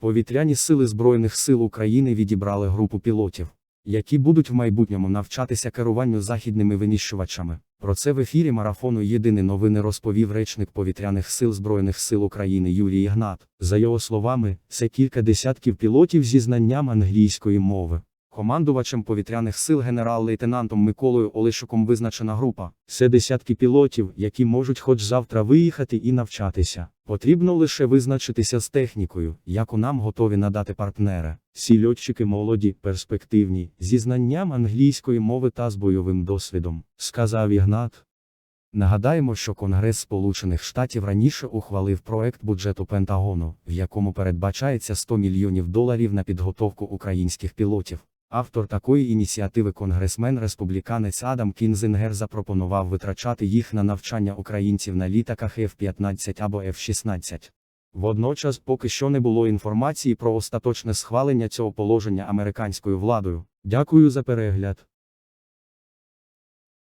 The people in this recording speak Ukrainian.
Повітряні сили Збройних сил України відібрали групу пілотів, які будуть в майбутньому навчатися керуванню західними винищувачами. Про це в ефірі марафону Єдині новини розповів речник повітряних сил Збройних сил України Юрій Ігнат. За його словами, це кілька десятків пілотів зі знанням англійської мови. Командувачем повітряних сил генерал-лейтенантом Миколою Олешуком визначена група. Це десятки пілотів, які можуть хоч завтра виїхати і навчатися. Потрібно лише визначитися з технікою, яку нам готові надати партнери. Ці льотчики молоді, перспективні, зі знанням англійської мови та з бойовим досвідом, сказав Ігнат. Нагадаємо, що Конгрес Сполучених Штатів раніше ухвалив проект бюджету Пентагону, в якому передбачається 100 мільйонів доларів на підготовку українських пілотів. Автор такої ініціативи конгресмен-республіканець Адам Кінзингер запропонував витрачати їх на навчання українців на літаках F-15 або F-16. Водночас поки що не було інформації про остаточне схвалення цього положення американською владою. Дякую за перегляд.